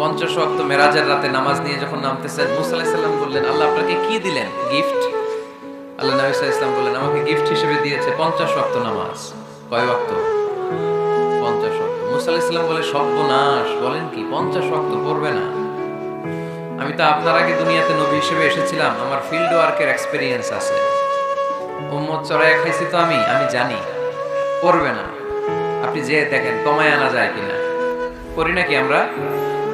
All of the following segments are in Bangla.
পঞ্চাশ ওয়াক্ত মেরাজের রাতে নামাজ নিয়ে যখন নামতেছেন, মুসা আলাইসাল্লাম বললেন, আল্লাহ আপনাকে কি দিলেন? গিফট? আল্লাহ নবী ইসলাম বললেন, আমাকে গিফট হিসেবে দিয়েছে পঞ্চাশ ওয়াক্ত নামাজ। কয় ওয়াক্ত? পঞ্চাশ ওয়াক্ত। মুসা আলাইহিস সালাম বলে, সর্বনাশ, বলেন কি, পঞ্চাশ ওয়াক্ত পড়বে না। আমি তো আপনার আগে দুনিয়াতে নবী হিসেবে এসেছিলাম, আমার ফিল্ড ওয়ার্কের এক্সপিরিয়েন্স আছে। উম্মত চড়াই খাইছি তো আমি আমি জানি, পড়বে না। আপনি যে দেখেন, কমায় আনা যায় কিনা। পড়ি নাকি আমরা?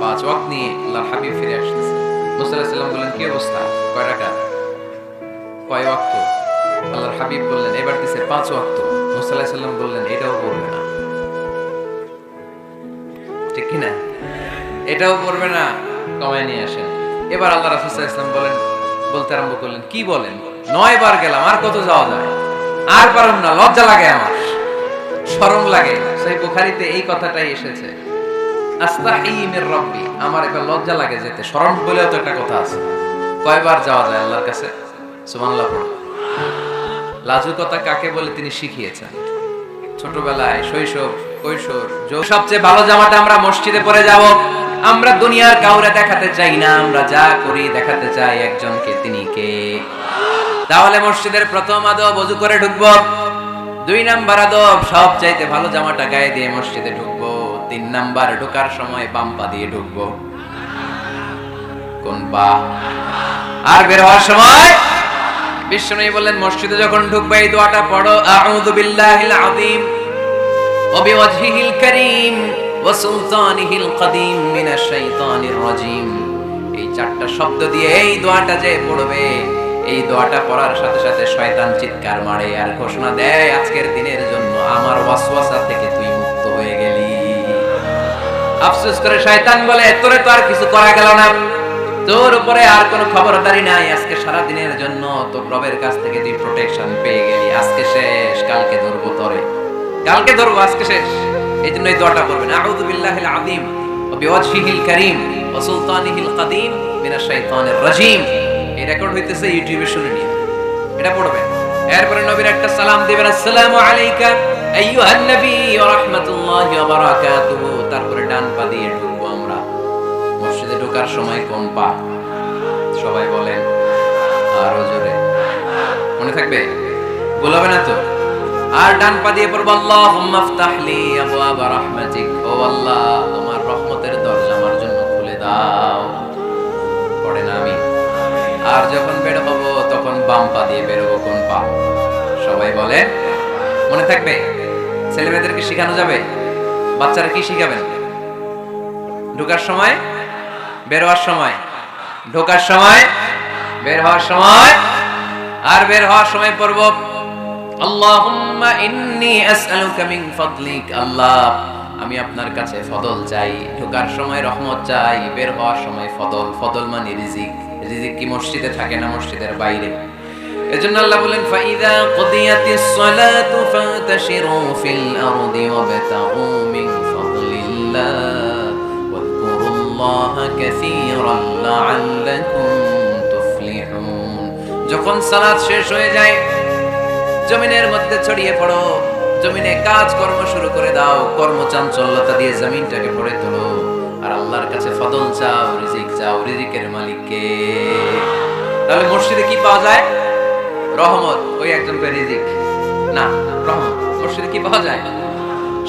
পাঁচ ওয়াক্ত নিয়ে আল্লাহর হাবিব ফিরে আসতেছে। মুসা আলাইহিস সালাম বললেন, কি অবস্থা? কয় টাকা কয় ওয়াক্ত। আল্লাহর হাবিব বললেন, এবার দিছে পাঁচ ওয়াক্ত। মুসা আলাইহিস সালাম বললেন, এটাও পড়বে না। ঠিক কি না এটাও পড়বে না। কমায় নিয়ে আসেন। এবার আল্লাহ রাসূল সাল্লাল্লাহু আলাইহি ওয়াসাল্লাম বলেন, বলতে আরম্ভ করলেন, কি বলেন? নয় বার গেলাম, আর কত যাওয়া যায়? আর পারুম না, লজ্জা লাগে আমার। শরম লাগে। সেই বুখারীতে এই কথাটাই এসেছে। আমার একটা লজ্জা লাগে যেতে। বলেও তো একটা কথা আছে। কয়বার যাওয়া যায় আল্লাহর কাছে? লাজুকতা কাকে বলে তিনি শিখিয়েছেন? ছোটবেলায় শৈশব, কৈশোর সবচেয়ে ভালো জামাটা আমরা মসজিদে পরে যাব। আমরা দুনিয়ার কাউরে দেখাতে চাই না, আমরা যা করি দেখাতে চাই একজনকে তিনি কে? তাহলে মসজিদের প্রথম আদব অজু করে ঢুকবো। দুই নাম্বার আদব সব চাইতে ভালো জামাটা গায়ে দিয়ে মসজিদে ঢুকবো। তিন নাম্বার ঢোকার সময় বাম পা দিয়ে ঢুকবো। কোন পা? আর বের হওয়ার সময়? বিশ্বনবী বললেন, মসজিদে যখন ঢুকবে, এই দোয়াটা পড়ো, আউযু বিল্লাহিল আযীম, ওয়া বিওয়াজহিল কারীম, ওয়া সুলতানিহিল কদীম মিনাশ শাইতানির রাজীম। এই চারটা শব্দ দিয়ে এই দোয়াটা যে পড়বে, এই দোয়াটা পড়ার সাথে সাথে শয়তান চিৎকার মারে আর ঘোষণা দেয়, আজকের দিনের জন্য আমার ওয়াসওয়াসা থেকে তুই আফসোস করে শয়তান বলে, তোরে তো আর কিছু করা গেল না। তোর উপরে আর কোনো খবরদারি নাই। আজকে সারা দিনের জন্য তোর রবের কাছ থেকে তুই প্রোটেকশন পেয়ে গেলি। আজকে শেষ, কালকে ধরবো তোরে। কালকে ধরবো, আজকে শেষ। এই জন্য এই দোয়াটা করবেন আউযু বিল্লাহিল আযীম ওয়া বিওয়াজহিল কারীম ওয়া সুলতানিহিল কদীম মিনাশ শাইতানির রাজীম। এই রেকর্ড হইতেছে ইউটিউবে শুনে নিন এটা পড়বেন। এরপরে নবীর একটা সালাম দিবেন। আসসালামু আলাইকা আইয়ুহান নবী ওয়া রাহমাতুল্লাহি ওয়া বারাকাতুহু। তারপরে ডান পা দিয়ে ঢুকবো আমরা। মসজিদে ঢোকার সময় কোন পা? সবাই বলেন, আরও জোরে। মনে থাকবে? বলবে না তো? আর ডান পা দিয়ে পড়ব, আল্লাহুম্মা ফতাহলি আবওয়াবা রাহমাতিক। ও আল্লাহ তোমার রহমতের দরজা আমার জন্য খুলে দাও। পড়ে না আমি? আর যখন বের হব, তখন বাম পা দিয়ে বেরোবো কোন পা? সবাই বলে মনে থাকবে? ছেলেমেয়েদেরকে শেখানো যাবে? বাচ্চারা কি শিখাবেন? ঢোকার সময়? বের হওয়ার সময়? ঢোকার সময়? বের হওয়ার সময়? আর বের হওয়ার সময় পড়ব, আল্লাহুম্মা ইন্নী আসআলুকা মিন আল্লাহ, আমি আপনার কাছে ফদল চাই, ঢোকার সময় রহমত চাই, বের হওয়ার সময় ফদল। ফদল মানে রিজিক। রিজিক কি মসজিদে থাকে না মসজিদের বাইরে? এজন্য আল্লাহ বলেন, ফাইদা কুদিয়াতিস সালাতু ফান্তাশিরু ফিল আরদি ওয়াবতাগু মিন ফাদলিল্লাহ ওয়াজকুরুল্লাহা কাসীরান লাআল্লাকুম তুফলিহুন। যখন সালাত শেষ হয়ে যায়, জমিনের মধ্যে ছড়িয়ে পড়ো, জমিনে কাজ কর্ম শুরু করে দাও, কর্মচাঞ্চল্যতা দিয়ে জমিনটাকে ভরে তোলো, আর আল্লাহর কাছে ফদল চাও, রিজিক চাও, রিজিকের মালিককে। তাহলে মসজিদে কি পাওয়া যায়? রহমত, ওই একজন রিজিক না, রহমত, মসজিদে কি পাওয়া যায়?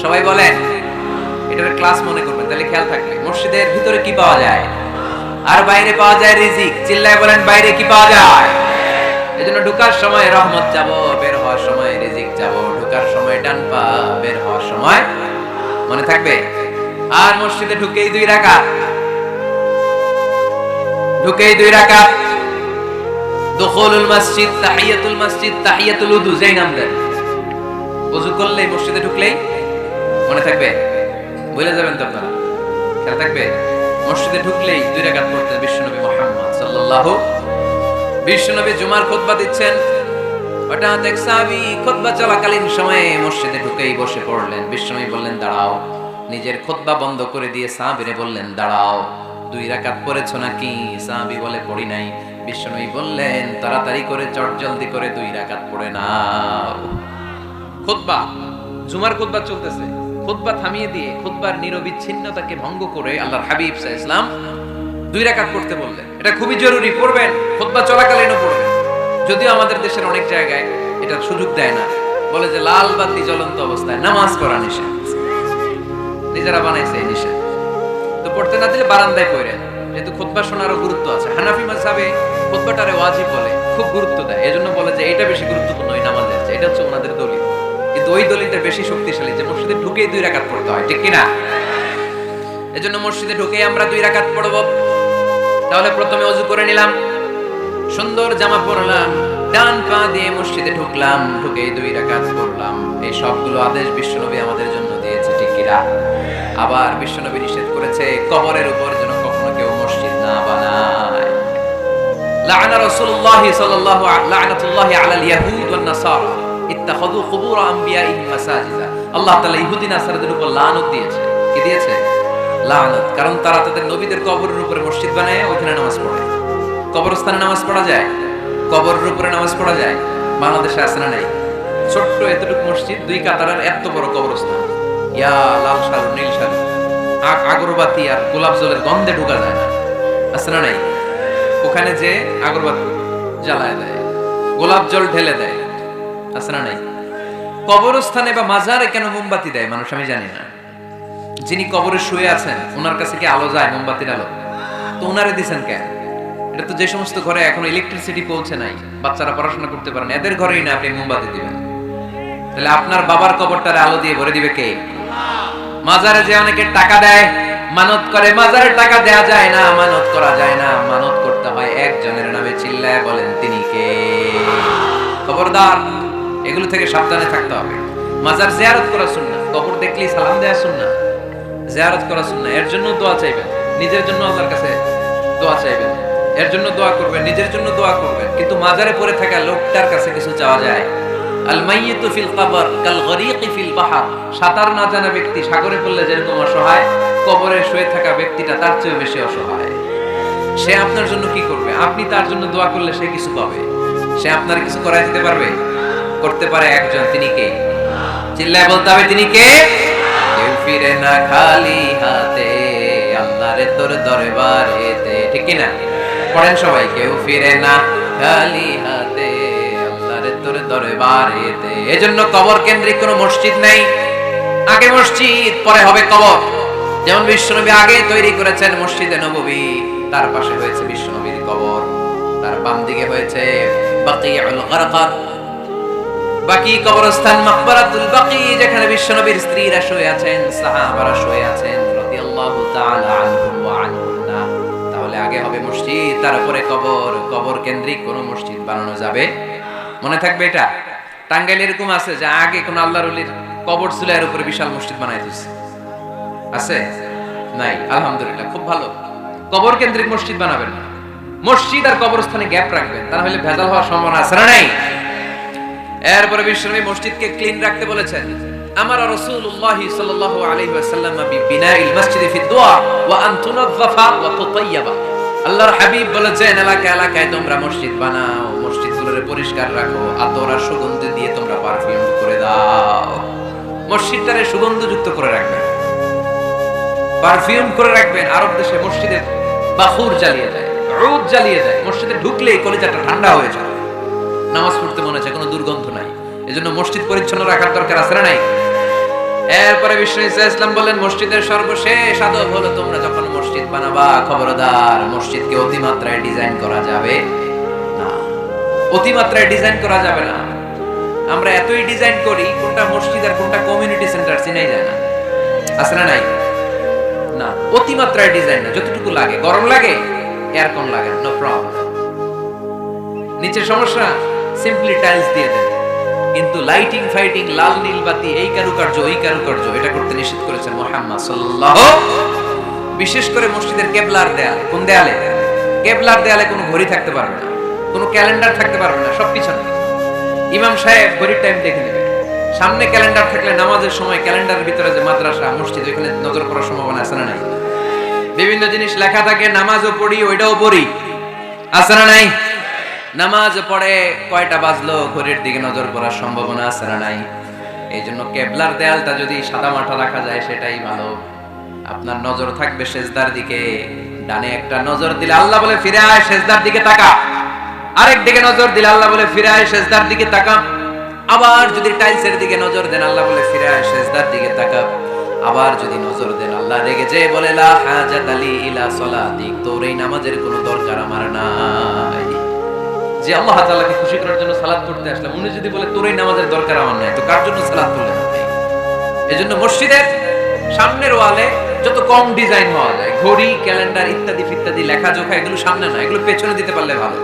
সবাই বলেন এটার ক্লাস মনে করবেন, তাহলে খেয়াল থাকবে। মসজিদের ভিতরে কি পাওয়া যায়? আর বাইরে পাওয়া যায় রিজিক। চিল্লায় বলেন, বাইরে কি পাওয়া যায়? এজন্য ঢুকার সময় রহমত যাব, বের হওয়ার সময় রিজিক যাব। ঢুকার সময় ডান পা, বের হওয়ার সময় মনে থাকবে। আর মসজিদে ঢুকেই দুই রাকাত। ঢুকেই দুই রাকাত। দখলুল মসজিদ, তাহিয়াতুল মসজিদ, তাহিয়াতুল দেন। ওযু করলেই মসজিদে ঢুকলেই মনে থাকবে বলে যাবেন তো আপনারা। থাকবে, মসজিদে ঢুকলেই দুই রাকাত পড়তেন বিশ্বনবী মোহাম্মদ সাল্লাল্লাহু বিশ্বনবী জুমার খুতবা দিচ্ছেন। হঠাৎ এক খুতবা চলাকালীন সময়ে মসজিদে ঢুকেই বসে পড়লেন। বিশ্বনবী বললেন, দাঁড়াও, নিজের খুতবা বন্ধ করে দিয়ে সাহাবীরে বললেন, দাঁড়াও, দুই রাকাত পড়েছো নাকি? সাহাবী বলে, পড়ি নাই। বিশ্বনবী বললেন, তাড়াতাড়ি করে চটজলদি করে দুই রাকাত পড়ে নাও। খুতবা, জুমার খুতবা চলতেছে। খুতবা থামিয়ে দিয়ে খুতবার নিরবিচ্ছিন্নতাকে ভঙ্গ করে আল্লাহর হাবিব আলাইহি ইসলাম দুই রাকাত পড়তে বললেন। এটা খুবই জরুরি, পড়বেন, খুতবা চলাকালীনও পড়বেন। যদিও আমাদের দেশের অনেক জায়গায় এটা সুযোগ দেয় না। বলে যে লাল বাতি জ্বলন্ত অবস্থায় নামাজ পড়া নিষেধ। নিজেরা বানাইছে এই নিষেধ। তো পড়তে না দিলে বারান্দায় পড়েন। যেহেতু খুতবা শোনারও গুরুত্ব আছে। হানাফি মাযহাবে খুতবাটারে ওয়াজিব বলে, খুব গুরুত্ব দেয়। এজন্য বলে যে এটা বেশি গুরুত্বপূর্ণ ওই নামাজের চেয়ে। এটা হচ্ছে ওনাদের দলিল। কিন্তু ওই দলিলটা বেশি শক্তিশালী যে, মসজিদে ঢুকেই দুই রাকাত পড়তে হয়, ঠিক কিনা? এজন্য মসজিদে ঢুকেই আমরা দুই রাকাত পড়ব। তাহলে প্রথমে অজু করে নিলাম। সুন্দর জামা পরলাম, ডান পা দিয়ে মসজিদে ঢুকলাম ঢুকে দুই রাকাত পড়লাম। এই সবগুলো আদেশ বিশ্বনবী আমাদের জন্য দিয়েছে, ঠিক কিনা? আবার বিশ্বনবী নিষেধ করেছে, কবরের উপর লাআনা রাসূলুল্লাহ সাল্লাল্লাহু লাআনাতুল্লাহি আলাল ইয়াহুদ ওয়ান নাসারা। ইত্তাখাযু কুবুর আম্বিয়াইহিম মাসাজিদা। আল্লাহ তাআলা ইহুদি নাসারাদের উপর লানত দিয়েছে। কি দিয়েছে? লানত। কারণ তারা তাদের নবীদের কবরের উপরে মসজিদ বানায়, ওইখানে নামাজ পড়ে। কবরস্থানে নামাজ পড়া যায়? কবরের উপরে নামাজ পড়া যায়? বাংলাদেশে আছে না নাই? ছোট্ট এতটুকু মসজিদ, দুই কাতারের এত বড় কবরস্থান। ইয়া লাল সারু নীল সারু আগরবাতি আর গোলাপ জলের গন্ধে ঢুকা যায় না। আছে না নাই? ওখানে যে আগরবাতি জ্বালায় দেয়, গোলাপ জল ঢেলে দেয়, আছে না নাই? কবরস্থানে বা মাজারে কেন মোমবাতি দেয় মানুষ আমি জানি না। যিনি কবরে শুয়ে আছেন, ওনার কাছে কি আলো যায় মোমবাতির আলো? তো ওনারে দিছেন কেন? এটা তো যে সমস্ত ঘরে এখন ইলেকট্রিসিটি পৌঁছে নাই, বাচ্চারা পড়াশোনা করতে পারেন এদের ঘরেই না আপনি মোমবাতি দিবেন। তাহলে আপনার বাবার কবরটারে আলো দিয়ে ভরে দিবে কে? মাজারে যে অনেকে টাকা দেয় মানত করে মাজারে টাকা দেয়া যায় না, মানত করা যায় না। মানত করতে হয় একজনের নামে চিল্লায় বলেন, তিনি কে? খবরদার, এগুলো থেকে সাবধানে থাকতে হবে। মাজার জিয়ারত করা শুননা কবর দেখলেই সালাম দেয়া শুননা জিয়ারত করা শুননা এর জন্য দোয়া চাইবেন, নিজের জন্য আল্লাহর কাছে দোয়া চাইবেন। এর জন্য দোয়া করবেন, নিজের জন্য দোয়া করবেন। কিন্তু মাজারে পড়ে থাকা লোকটার কাছে কিছু চাওয়া যায়। আল মাইয়িতু ফিল কবর, কাল গরীকি ফিল বাহার। সাঁতার না জানা ব্যক্তি সাগরে পড়লে যেরকম অসহায় কবরে শুয়ে থাকা ব্যক্তিটা তার চেয়ে বেশি অসহায়। সে আপনার জন্য কি করবে? আপনি তার জন্য দোয়া করলে সে কিছু পাবে? সে আপনার কিছু করাই দিতে পারবে? করতে পারে একজন, তিনি কে? চিল্লায় বলতে হবে, তিনি কে? ফিরে না খালি হাতে, আল্লাহরে তোর দরবারেতে। ঠিক না? পড়েন সবাই, কেউ ফিরে না খালি হাতে, আল্লাহরে তোর দরবারেতে। এজন্য কবর কেন্দ্রিক কোনো মসজিদ নাই। আগে মসজিদ, পরে হবে কবর। যেমন বিশ্বনবী আগে তৈরি করেছেন মসজিদে নববী, তার পাশে হয়েছে বিশ্বনবীর কবর, তার বাম দিকে হয়েছে বাকি কবরস্থান মাকবারাতুল বাকি, যেখানে বিশ্বনবীর স্ত্রীরা শুয়ে আছেন, সাহাবারা শুয়ে আছেন, রাদিয়াল্লাহু তাআলা আনহুম ওয়া আনহুন্না। তাহলে আগে হবে মসজিদ, তারপরে কবর। কবর কেন্দ্রিক কোন মসজিদ বানানো যাবে মনে থাকবে এটা? টাঙ্গাইল এরকম আছে যে আগে কোন আল্লাহর কবর ছিল এর উপরে বিশাল মসজিদ বানাই দিয়েছে আছে? নাই, আলহামদুলিল্লাহ, খুব ভালো। কবর কেন্দ্রিক মসজিদ বানাবেন। মসজিদ আর কবরস্থানে গ্যাপ রাখবেন তাহলে ভেজাল হওয়ার সম্ভাবনা আছে না নাই? এরপরে বিশ্বনবী মসজিদকে ক্লিন রাখতে বলেছেন, আমার রাসূলুল্লাহ সাল্লাল্লাহু আলাইহি ওয়াসাল্লাম বিবিনাইল মসজিদ ফি দুআ ওয়া আন তুনাযযাফা ওয়া তুতাইয়াবা। আল্লাহর হাবিব বলেছেন এলাকা এলাকায় তোমরা মসজিদ বানাও মসজিদগুলোরে পরিষ্কার রাখো, আতর আর সুগন্ধ দিয়ে তোমরা পারফিউম করে দাও। মসজিদটারে সুগন্ধযুক্ত করে রাখবেন। পারফিউম করে রাখবেন, আরব দেশে মসজিদের বাখুর জ্বালিয়ে দেয়, রোদ জ্বালিয়ে দেয়, মসজিদে ঢুকলেই কলিজাটা ঠান্ডা হয়ে যায়। নামাজ পড়তে মনে হচ্ছে কোনো দুর্গন্ধ নাই। এজন্য মসজিদ পরিচ্ছন্ন রাখার দরকার আছে নাই? এরপরে বিষ্ণু ইসা ইসলাম বললেন মসজিদের সর্বশেষ আদব হলো তোমরা যখন মসজিদ বানাবা, খবরদার, মসজিদকে অতিমাত্রায় ডিজাইন করা যাবে না। অতিমাত্রায় ডিজাইন করা যাবে না। আমরা এতই ডিজাইন করি, কোনটা মসজিদ আর কোনটা কমিউনিটি সেন্টার, চিনাই যায় না। না নাই? না, অতিমাত্রায় ডিজাইন না, যতটুকু লাগে। গরম লাগে এয়ারকন লাগে নো প্রবলেম নিচের সমস্যা সিম্পলি টাইলস দিয়ে দেন। কিন্তু লাইটিং ফাইটিং লাল, নীল, বাতি, এই কারুকার্য, ওই কারুকার্য, এটা করতে নিষেধ করেছেন মোহাম্মদ সাল্লাল্লাহু বিশেষ করে মসজিদের কেবলার দেয়ালে, কোন দেয়ালে? কেবলার দেয়ালে কোনো ঘড়ি থাকতে পারবে না, কোনো ক্যালেন্ডার থাকতে পারবে না সব পিছনে ইমাম সাহেব, ঘড়ির টাইম দেখে নেবে সামনে ক্যালেন্ডার থাকলে নামাজের সময় ক্যালেন্ডারের ভিতরে যে মাদ্রাসা, মসজিদ, ওইখানে নজর করার সম্ভাবনা আছে না নাই? বিভিন্ন জিনিস লেখা থাকে, নামাজও পড়ি, ওইটাও পড়ি। আছে না নাই? নামাজ পড়ে, কয়টা বাজলো, ঘড়ির দিকে নজর করার সম্ভাবনা আছে না নাই? এই জন্য কেবলার দেয়ালটা যদি সাদা মাঠা রাখা যায়, সেটাই ভালো। আপনার নজর থাকবে সেজদার দিকে। ডানে একটা নজর দিলে আল্লাহ বলে, ফিরে আয়, সেজদার দিকে তাকা। আরেক দিকে নজর দিলে আল্লাহ বলে, ফিরে আয়, সেজদার দিকে তাকা। আবার যদি টাইলসের দিকে নজর দেন, আল্লাহ বলে, ফিরে আয়, সেজদার দিকে তাকা আবার যদি নজর দেন, আল্লাহ রেগে যে বলে, লা হাজাত আলী ইলা সলাতিক, তোর এই নামাজের কোনো দরকার আমার নাই। যে আল্লাহ তাআলাকে খুশি করার জন্য সালাত পড়তে আসলাম, উনি যদি বলে, তোর এই নামাজের দরকার আমার নাই, তো কার জন্য সালাত পড়লেন এজন্য মসজিদের সামনের ওয়ালে যত কম ডিজাইন হওয়া যায়, ঘড়ি, ক্যালেন্ডার ইত্যাদি ইত্যাদি লেখাজোখা, এগুলো সামনে না, এগুলো পেছনে দিতে পারলে ভালো।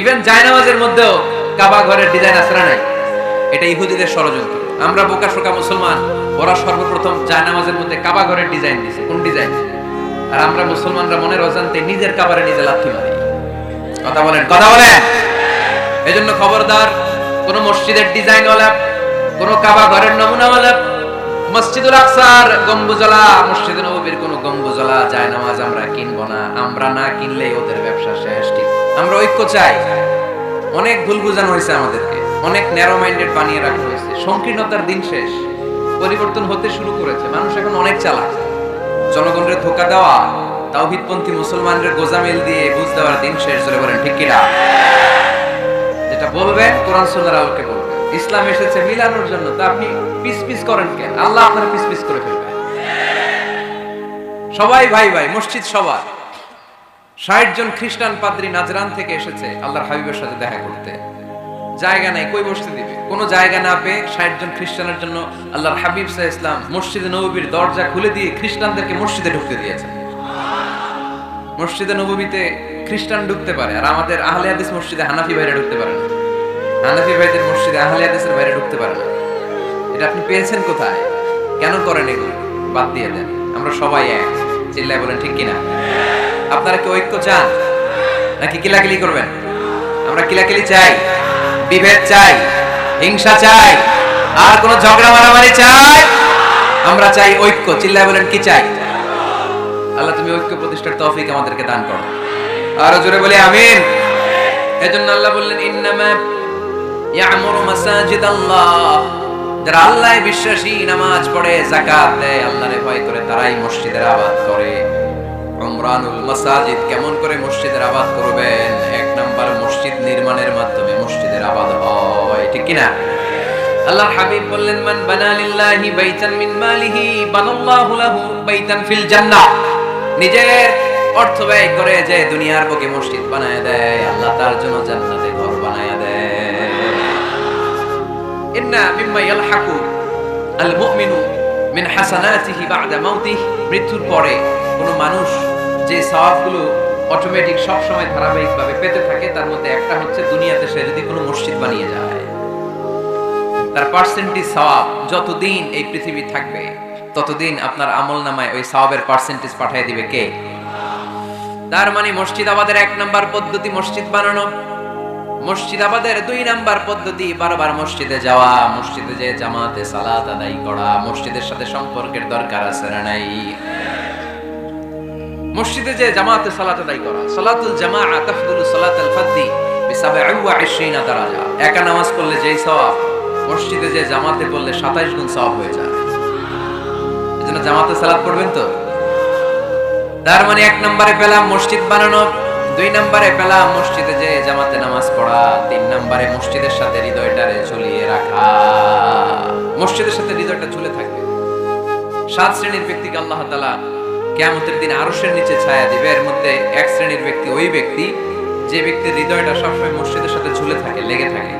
ইভেন জায়নামাজের মধ্যেও কাবা ঘরের ডিজাইন না নাই? এটা ইহুদিদের ষড়যন্ত্র। আমরা বোকা শোকা মুসলমান, ওরা সর্বপ্রথম জায়নামাজের মধ্যে কাবা ঘরের ডিজাইন দিছে। কোন ডিজাইন আর আমরা মুসলমানরা মনের অজান্তে নিজের কাবারে নিজে লাথি মারি। কথা বলেন কথা বলেন। এজন্য খবরদার, কোন মসজিদের ডিজাইন ওয়ালা কোন কাবা ঘরের নমুনা ওয়ালা মসজিদুল আকসার গম্বুজলা মসজিদ নববীর কোন গম্বুজলা যায় নামাজ আমরা কিনবো না। আমরা না কিনলে ওদের ব্যবসা শেষ, ঠিক। আমরা ঐক্য চাই। অনেক ভুল বুঝানো হয়েছে আমাদেরকে। অনেক ন্যারো মাইন্ডেড বানিয়ে রাখা হয়েছে। সংকীর্ণতার দিন শেষ। পরিবর্তন হতে শুরু করেছে। মানুষ এখন অনেক চালাক। জনগণের ধোকা দেওয়া, তাওহিদপন্থী মুসলমানদের গোজামিল দিয়ে বুঝ দেওয়ার দিন শেষ ধরে বলেন, ঠিক কিনা? যেটা বলবে, কোরআন সুন্নাহর আলোকে বলবে। ইসলাম এসেছে মিলানোর জন্য। তা আপনি পিস পিস করেন কেন? আল্লাহ আপনার পিস পিস করে ফেলবে। সবাই ভাই ভাই, মসজিদ সবার। ষাট জন খ্রিস্টান পাদ্রী নাজরান থেকে এসেছে আল্লাহর হাবিবের সাথে দেখা করতে। জায়গা নাই, কই বসতে দিবে? কোনো জায়গা না পেয়ে ষাট জন খ্রিস্টানের জন্য আল্লাহর হাবিব সাহ ইসলাম মসজিদে নবীর দরজা খুলে দিয়ে খ্রিস্টানদেরকে মসজিদে ঢুকতে দিয়েছে মসজিদে নবীতে খ্রিস্টান ঢুকতে পারে, আর আমাদের আহলে হাদিস মসজিদে হানাফি বাইরে ঢুকতে পারে না। হানাফি ভাইদের মসজিদে আহলে হাদিসের বাইরে ঢুকতে পারে না। এটা আপনি পেয়েছেন কোথায়? কেন করেন এগুলো? বাদ দিয়ে দেন। আমরা সবাই এক। চিল্লায় বলেন, ঠিক কিনা? আপনারা কি ঐক্য চান? নাকি কিলাকিলি করবেন? আমরা কিলাকিলি চাই। বিভেদ চাই, হিংসা চাই, আর কোন ঝগড়া মারামারি চাই। আমরা চাই ঐক্য, চিল্লায় বলেন, কি চাই? আল্লাহ, তুমি ঐক্য প্রতিষ্ঠার তৌফিক আমাদেরকে দান করো। আরও জোরে বলি, আমিন। এজন্য আল্লাহ বললেন, ইন্নামা ইয়ামুরু মাসাজিদ আল্লাহ যারা আল্লাহ বিশ্বাসী, নামাজ পড়ে জাকাত দেয়, আল্লাহরে ভয় করে, তারাই মসজিদের আবাদ করে। উমরানুল মাসাজিদ কেমন করে মসজিদের আবাদ করবেন? এক নাম্বার মসজিদ নির্মাণের মাধ্যমে মসজিদের আবাদ হয়, ঠিক কিনা? আল্লাহর হাবিব বললেন, মান বানা লিল্লাহি বাইতান মিন মালিহি, বানাল্লাহু লাহু বাইতান ফিল জান্নাহ। নিজের অর্থ ব্যয় করে যে দুনিয়ার বুকে মসজিদ বানায় দেয়, আল্লাহ তার জন্য জান্নাতে ঘর বানায় দেয়। ইন্না মিম্মা ইয়ালহাকু আল মুমিনু মিন হাসানাতিহি বাদা মাউতিহি। মৃত্যুর পরে কোন মানুষ যে সওয়াবগুলো অটোমেটিক সব সময় ধারাবাহিকভাবে পেতে থাকে, তার মধ্যে একটা হচ্ছে দুনিয়াতে সে যদি কোনো মসজিদ বানিয়ে যায়, তার পার্সেন্টেজ সওয়াব যতদিন এই পৃথিবী থাকবে, ততদিন আপনার আমল নামায় ওই সওয়াবের পার্সেন্টেজ পাঠিয়ে দিবে কে? তার মানে মসজিদ আমাদের এক নাম্বার পদ্ধতি মসজিদ বানানো। মসজিদ আমাদের দুই নাম্বার পদ্ধতি বারবার মসজিদে যাওয়া, মসজিদে যে জামাতে সালাত আদায় করা, মসজিদের সাথে সম্পর্কের দরকার আছে না নাই? মসজিদে যে জামাতে সালাত আদায় করা, সালাতুল জামাআ তাফদুলু সালাতাল ফাদ্দি বিসাবঈ ওয়া 20 দারাজা। একা নামাজ পড়লে যেই সওয়াব, মসজিদে যে জামাতে পড়লে 27 গুণ সওয়াব হয়ে যায়। এজন্য জামাতে সালাত পড়বেন তো? তার মানে এক নম্বরে পেলাম মসজিদ বানানো, দুই নম্বরে পেলাম মসজিদে যে জামাতে নামাজ পড়া, তিন নম্বরে মসজিদের সাথে হৃদয়টারে ঝুলিয়ে রাখা। মসজিদের সাথে হৃদয়টা ঝুলে থাকবে। সাত শ্রেণির ব্যক্তিকে আল্লাহ তালা কেয়ামতের দিন আরশের নিচে ছায়া দিবে। এর মধ্যে এক শ্রেণির ব্যক্তি ওই ব্যক্তি, যে ব্যক্তির হৃদয়টা সবসময় মসজিদের সাথে ঝুলে থাকে, লেগে থাকে।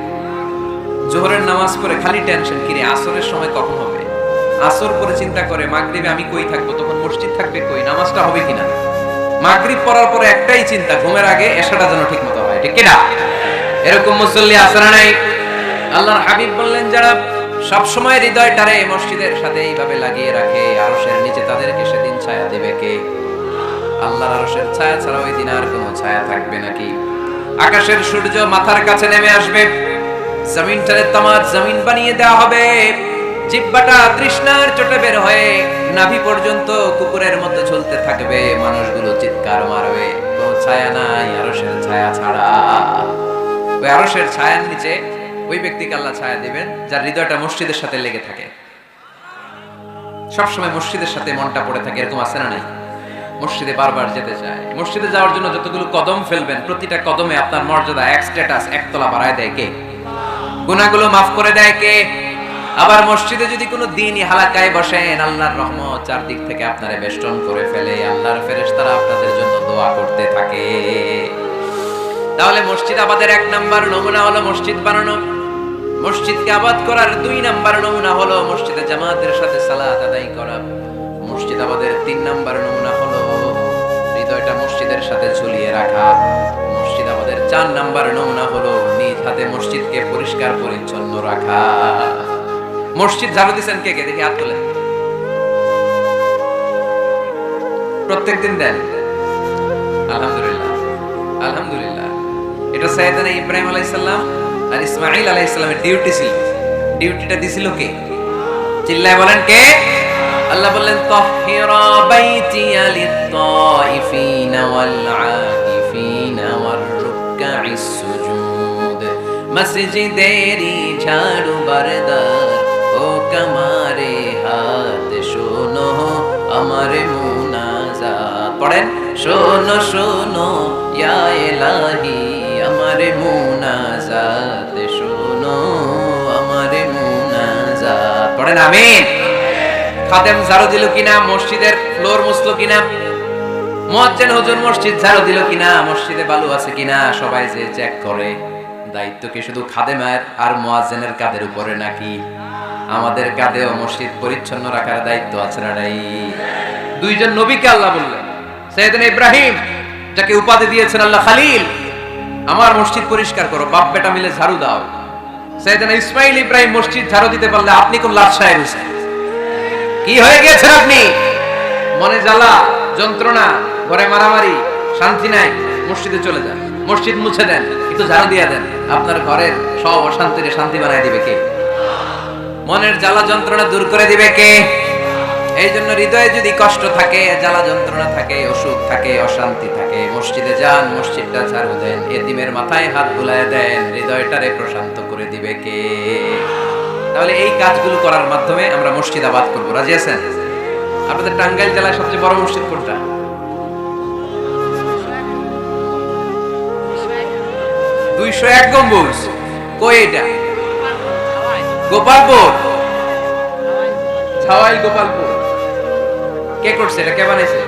জোহরের নামাজ পড়ে খালি টেনশন কিনে আসরের সময় কখন হবে? আসর পরে চিন্তা করে, মাগরিবে আমি কই থাকব? তখন মসজিদ থাকবে কই? নামাজটা হবে কিনা? মাগরিব পড়ার পরে একটাই চিন্তা, ঘুমের আগে এসাটা যেন ঠিক মতো হয়। ঠিক কিনা? এরকম মুসল্লি আসরা নাই? আল্লাহর হাবিব বললেন, যারা সব সময় হৃদয়টারে মসজিদের সাথে এইভাবে লাগিয়ে রাখে আরশের নিচে তাদেরকে সেদিন ছায়া দেবে কে? আল্লাহর আরশের ছায়া ছাড়া ওই দিন আর কোনো ছায়া থাকবে নাকি? আকাশের সূর্য মাথার কাছে নেমে আসবে, জমিনটারে তামার জমিন বানিয়ে দেওয়া হবে। জিব্বাটা তৃষ্ণার চোটে বের হয়ে নাভি পর্যন্ত কুকুরের মতো ঝুলতে থাকবে, মানুষগুলো চিৎকার মারবে। কোনো ছায়া নাই, আরশের ছায়া ছাড়া। ওই আরশের ছায়ার নিচে ওই ব্যক্তিকে আল্লাহ ছায়া দিবেন, যার হৃদয়টা মসজিদের সাথে লেগে থাকে। সবসময় মসজিদের সাথে মনটা পড়ে থাকে, এরকম আছে না নাই? মসজিদে বারবার যেতে চায়। মসজিদে যাওয়ার জন্য যতগুলো কদম ফেলবেন, প্রতিটা কদমে আপনার মর্যাদা এক স্ট্যাটাস একতলা বাড়ায় দেয় কে? গুনাহগুলো মাফ করে দেয় কে? আবার মসজিদে যদি কোনো দিনই হালাকায় বসেন, আল্লাহর রহমত চারদিক থেকে আপনারে বেষ্টন করে ফেলে, আল্লাহর ফেরেশতারা আপনাদের জন্য দোয়া করতে থাকে। তাহলে মসজিদ আমাদের এক নাম্বার নমুনা হলো মসজিদ বানানো। মসজিদকে আবাদ করার দুই নাম্বার নমুনা হলো মসজিদে জামাতের সাথে সালাত আদায় করা। মসজিদ আবাদের তিন নাম্বার নমুনা হলো হৃদয়টা মসজিদের সাথে ঝুলিয়ে রাখা। মসজিদ আমাদের চার নাম্বার নমুনা হলো নিজ হাতে মসজিদকে পরিষ্কার পরিচ্ছন্ন রাখা। মসজিদ ঝাড়ু দিচ্ছেন কে কে? দেখি হাত তোলেন। প্রত্যেক দিন দেন। আলহামদুলিল্লাহ। আলহামদুলিল্লাহ। এটা সাইয়েদানা ইব্রাহিম আলাইহিস সালাম আর ইসমাঈল আলাইহিস সালামের ডিউটি ছিল। ডিউটিটা দিছিল কে? চিল্লায় বলেন কে? আল্লাহ বললেন তাহিরা বাইতিয়া লিত-তাইফিনা ওয়াল আকিফিনা ওয়ার রুকআইস সুজুদ। মসজিদেরি ঝাড়ু বারদার ও কামারে হাত শোনো, আমারে মুনাজাত। পড়েন, শোনো শোনো, ইয়া ইলাহি আমারে মুনাজাত, শোনো, আমারে মুনাজাত। পড়েন, আমিন। খাদেম ঝাড়ু দিল কিনা, মসজিদের ফ্লোর মুছলো কিনা, মুয়াজ্জিন হুজুর মসজিদ ঝাড়ু দিল কিনা, মসজিদে বালু আছে কিনা, সবাই যে চেক করে। দায়িত্ব কি শুধু খাদেমের আর মুয়াজ্জিনের কাদের উপরে নাকি? আমাদের কাঁধেও মসজিদ পরিচ্ছন্ন রাখার দায়িত্ব আছে না নাই? দুইজন নবীকে আল্লাহ বললেন সৈয়দনা ইব্রাহিম, যাকে উপাধি দিয়েছেন আল্লাহ খালিল আমার মসজিদ পরিষ্কার করো, বাপ বেটা মিলে ঝাড়ু দাও। সৈয়দনা ইসমাইল ইব্রাহিম মসজিদ ঝাড়ু দিতে পারলে আপনি কোন লাট সাহেব কি হয়ে গেছেন আপনি? মনে জ্বালা, যন্ত্রণা, ঘরে মারামারি, শান্তি নাই, মসজিদে চলে যান, মসজিদ মুছে দেন, একটু ঝাড়ু দিয়ে দেন, আপনার ঘরের সব অশান্তিরে শান্তি বানায় দিবে কে? মনের জ্বালা যন্ত্রণা দূর করে দিবে কে? এই জন্য হৃদয়ে যদি কষ্ট থাকে, জ্বালা যন্ত্রণা থাকে, অসুখ থাকে, অশান্তি থাকে, মসজিদে যান, মসজিদটা ঝাড়ু দেন, এতিমের মাথায় হাত বুলায় দেন, হৃদয়টারে প্রশান্ত করে দিবে কে? তাহলে এই কাজগুলো করার মাধ্যমে আমরা মসজিদ আবাদ করব। রাজি আছেন? আপনাদের টাঙ্গাইল জেলায় সবচেয়ে বড় মসজিদ কোনটা? দুইশো এক গম্বুজ। কই এটা? গোপালপুর। ছাওয়াই গোপালপুর। কে করছে এটা? কে বানাইছে?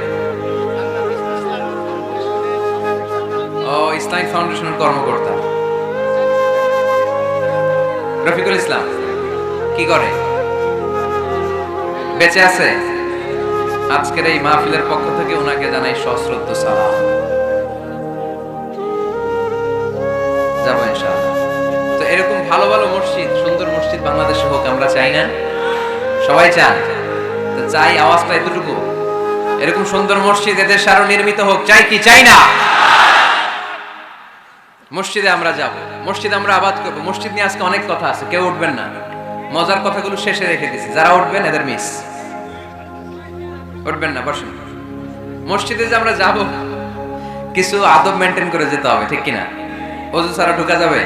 ও, ইসলামিক ফাউন্ডেশনের কর্মকর্তা। রফিকুল ইসলাম, কি করে? বেঁচে আছে? আজকের এই মাহফিলের পক্ষ থেকে ওনাকে জানাই সশ্রদ্ধ সালাম। যাব তো এরকম ভালো ভালো মসজিদ, সুন্দর মসজিদ বাংলাদেশে হোক, আমরা চাই না। সবাই চান। চাই আওয়াজটা এতটুকু। এরকম সুন্দর মসজিদ এদের আরও নির্মিত হোক, চাই কি? চাই না। মসজিদে আমরা যাব, মসজিদে আমরা আবাদ করব। মসজিদ নিয়ে আজকে অনেক কথা আছে, কেউ উঠবেন না। মজার কথাগুলো শেষে রেখে দিছি। যারা উঠবেন, এদের মিস উঠবেন না, বসেন। মসজিদে যে আমরা যাব, কিছু আদব মেনটেন করে যেতে হবে, ঠিক কিনা? অজু ছাড়া ঢোকা যাবে?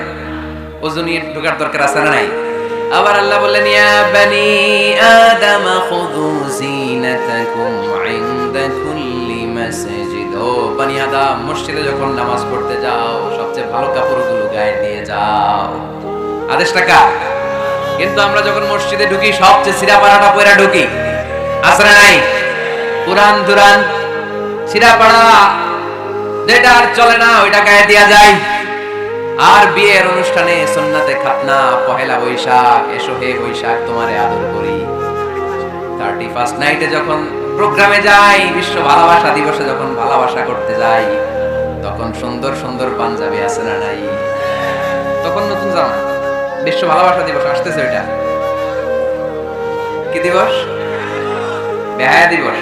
অজু নিয়ে ঢোকার দরকার আছে না নাই? আবার আল্লাহ বললেন, ইয়া বানি আদম, খুযু জিনাতাকুম ইনদা কুল্লি মাসজিদ। ও বানি আদম, মসজিদে যখন নামাজ পড়তে যাও, সবচেয়ে ভালো কাপড়গুলো গায়ে দিয়ে যাও। আদেশটা কার কিন্তু আমরা যখন মসজিদে ঢুকি, সবচেয়ে সিরা পাড়াটা পয়রা ঢুকি আসরে নাই? পুরান দুরান সিরা পাড়া যেটা আর চলে না, ওইটা গায়ে দেয়া যায়। আর বিয়ের অনুষ্ঠানে সন্নাতে খাতনা, পহেলা বৈশাখ, এসো হে বৈশাখ, তোমারে আদর করি। থার্টি ফার্স্ট নাইটে যখন প্রোগ্রামে যাই, বিশ্ব ভালোবাসা দিবসে যখন ভালোবাসা করতে যাই, তখন সুন্দর সুন্দর পাঞ্জাবি আছে না নাই? তখন নতুন জামা। বিশ্ব ভালোবাসা দিবস আসতেছে ওইটা। কি দিবস? বেহায়া দিবস।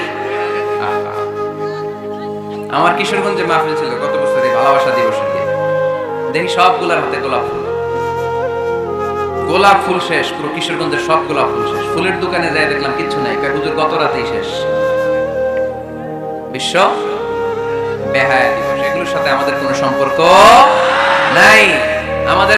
আমার কিশোরগঞ্জে মাহফিল ছিল গত বছর ভালোবাসা দিবসে দিয়ে দেখি সবগুলার হাতে গোলাপ ফুল। গোলাপ ফুল শেষ, পুরো কিশোরগঞ্জের সব গোলাপ ফুল শেষ। ফুলের দোকানে যাই দেখলাম কিচ্ছু নাই হুজুর গত রাতেই শেষ। বিশ্ব বেহায় দিবস, এগুলোর সাথে আমাদের কোনো সম্পর্ক নাই। আমাদের